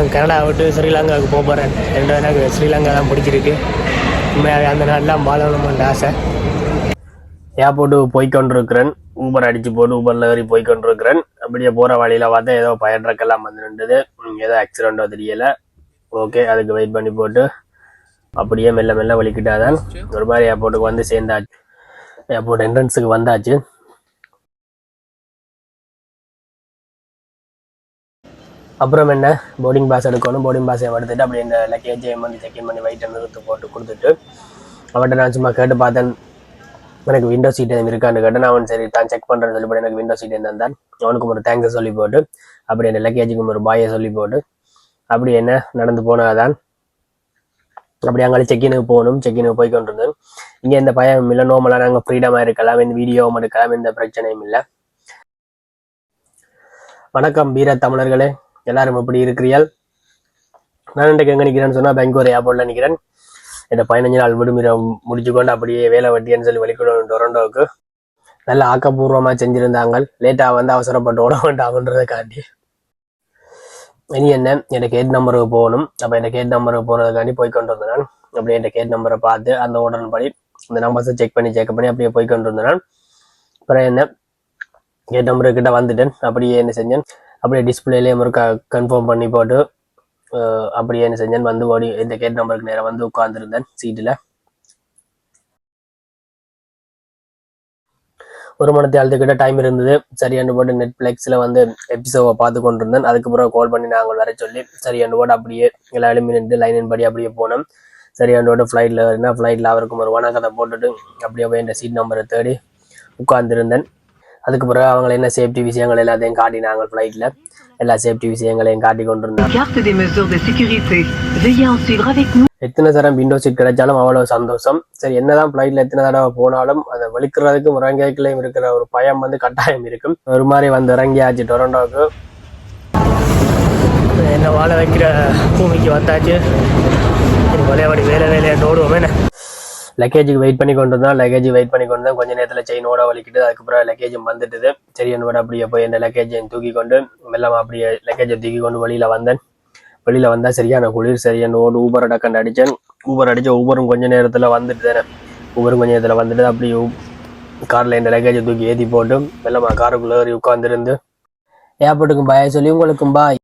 நான் கனடா விட்டு ஸ்ரீலங்காவுக்கு போக போகிறேன் ரெண்டு எனக்கு ஸ்ரீலங்கா தான் பிடிச்சிருக்கு. உண்மையாகவே அந்த நாடெலாம் வாழணுமென்ற ஆசை. ஏர்போர்ட்டுக்கு போய் கொண்டிருக்கிறேன் ஊபர் அடித்து போட்டு ஊபரில் ஏறி போய் கொண்டிருக்கிறேன் அப்படியே போகிற வழியில் பார்த்தா ஏதோ பயன் ட்ரக்கெல்லாம் வந்து நின்றுது. ஏதோ ஆக்சிடெண்ட்டோ தெரியலை. ஓகே அதுக்கு வெயிட் பண்ணி போட்டு அப்படியே மெல்ல மெல்ல வலிக்கிட்டாதான். ஒரு மாதிரி ஏர்போர்ட்டுக்கு வந்து சேர்ந்தாச்சு. ஏர்போர்ட் என்ட்ரன்ஸுக்கு வந்தாச்சு. அப்புறம் என்ன? போர்டிங் பாஸ் எடுக்கணும். போர்டிங் பாஸை எடுத்துட்டு அப்படி இந்த லக்கேஜையும் வந்து செக்இன் பண்ணி வெயிட்டை நிறுத்து போட்டு கொடுத்துட்டு அவன்கிட்ட நான் சும்மா கேட்டு பார்த்தேன். எனக்கு விண்டோ சீட் எதுவும் இருக்கான்னு கேட்டேன். அவன் சரி தான் செக் பண்ணுறேன்னு சொல்லி எனக்கு விண்டோ சீட் இருந்தான் அவனுக்கும் ஒரு தேங்க்ஸ் சொல்லி போட்டு அப்படி என்ன லக்கேஜுக்கும் ஒரு பாயை சொல்லி போட்டு அப்படி என்ன நடந்து போனாதான் அப்படி அங்கே செக்கினுக்கு போகணும். செக்கினுக்கு போய் கொண்டிருந்தேன். இங்கே இந்த பயம் இல்லை நோமலாக நாங்கள் ஃப்ரீடமாக இருக்கலாம். இந்த வீடியோவும் எடுக்கலாம். எந்த பிரச்சனையும் இல்லை. வணக்கம் வீர தமிழர்களே. எல்லாரும் எப்படி இருக்கிறீர்கள்? நான் இன்றைக்கு எங்கே நிற்கிறேன்னு சொன்னால் பெங்களூர் ஏர்போர்ட்டில் நிற்கிறேன் இந்த பதினஞ்சு நாள் விடுமுறை முடிச்சு கொண்டு அப்படியே வேலை வட்டின்னு சொல்லி வெளிக்கிடணும் டொரண்டோவுக்கு. நல்ல ஆக்கப்பூர்வமாக செஞ்சுருந்தாங்க. லேட்டாக வந்து அவசரப்பட்டு ஓட வேண்டாம்ன்றதை காட்டி இனி என்ன? எனக்கு கேட் நம்பருக்கு போகணும். அப்போ என் கேட் நம்பருக்கு போகிறதுக்காண்டி போய் கொண்டு வந்தேன் அப்படியே என் கேட் நம்பரை பார்த்து அந்த ஓர்டர் படி இந்த நம்பர்ஸை செக் பண்ணி செக் பண்ணி அப்படியே போய் கொண்டு வந்தேன் அப்புறம் என்ன? கேட் நம்பரு கிட்ட வந்துட்டேன். அப்படியே என்ன செஞ்சேன்? அப்படியே டிஸ்பிளேலேயே ஒரு கன்ஃபார்ம் பண்ணி போட்டு அப்படியே என்ன செஞ்சேன் வந்து ஓடி இந்த கேட் நம்பருக்கு நேரம் வந்து உட்காந்துருந்தேன் சீட்டில் ஒரு மணி நேரத்துக்கிட்ட டைம் இருந்தது. சரியாண்டு போட்டு நெட்ஃப்ளிக்ஸில் வந்து எபிசோவை பார்த்து கொண்டிருந்தேன். அதுக்கப்புறம் கால் பண்ணி நாங்கள் வர சொல்லி சரியாண்டு போட்டு அப்படியே எல்லா நின்று லைனின் படி அப்படியே போனோம். சரியாண்டு போட்டு ஃப்ளைட்டில் வரீங்கன்னா ஃப்ளைட்டில் அவருக்கும் ஒரு வணக்கத்தை போட்டுட்டு அப்படியே போய் இந்த சீட் நம்பரை தேடி உட்காந்துருந்தேன் அதுக்கு பிறகு அவங்களை என்ன சேஃப்டி விஷயங்கள் எல்லாத்தையும் காட்டினாங்க. ஃப்ளைட்டில் எல்லா சேஃப்டி விஷயங்களையும் காட்டி கொண்டிருந்தாங்க. எத்தனை தரம் விண்டோ சீட் கிடைச்சாலும் அவ்வளோ சந்தோஷம். சரி என்னதான் ஃப்ளைட்ல எத்தனை தடவை போனாலும் அதை வெளிக்கிறதுக்கும் இறங்கிக்கலையும் இருக்கிற ஒரு பயம் வந்து கட்டாயம் இருக்கும். ஒரு மாதிரி வந்து இறங்கியாச்சு டொரண்டோவுக்கு என்ன வாழ வைக்கிற பூமிக்கு வந்தாச்சு. விளையாடி வேலை வேலையாட்டு ஓடுவோமே லக்கேஜுக்கு வெயிட் பண்ணி கொண்டு வந்தோம் லக்கேஜ் வெயிட் பண்ணி கொண்டு வந்தோம் கொஞ்ச நேரத்தில் செயின் ஓட வலிக்கிட்டு அதுக்கப்புறம் லக்கேஜும் வந்துட்டுது. சரி என்னோட அப்படியே போய் என்ன லக்கேஜையும் தூக்கி கொண்டு மெல்லமாக அப்படியே லக்கேஜை தூக்கி கொண்டு வெளியில வந்தேன். வெளியில வந்தால் சரியான குளிர் சரியான ஓடு ஊபர் அடக்கண்டு அடித்தேன் ஊபர் அடித்த ஊபரும் கொஞ்ச நேரத்தில் வந்துட்டு தானே ஊபரும் கொஞ்ச நேரத்தில் வந்துட்டு அப்படியே காரில் இந்த லக்கேஜை தூக்கி ஏற்றி போட்டு மெல்லமாக காருக்குள்ளே உட்காந்துருந்து ஏர்போர்ட்டுக்கும் பாய சொல்லி உங்களுக்கும் பாய்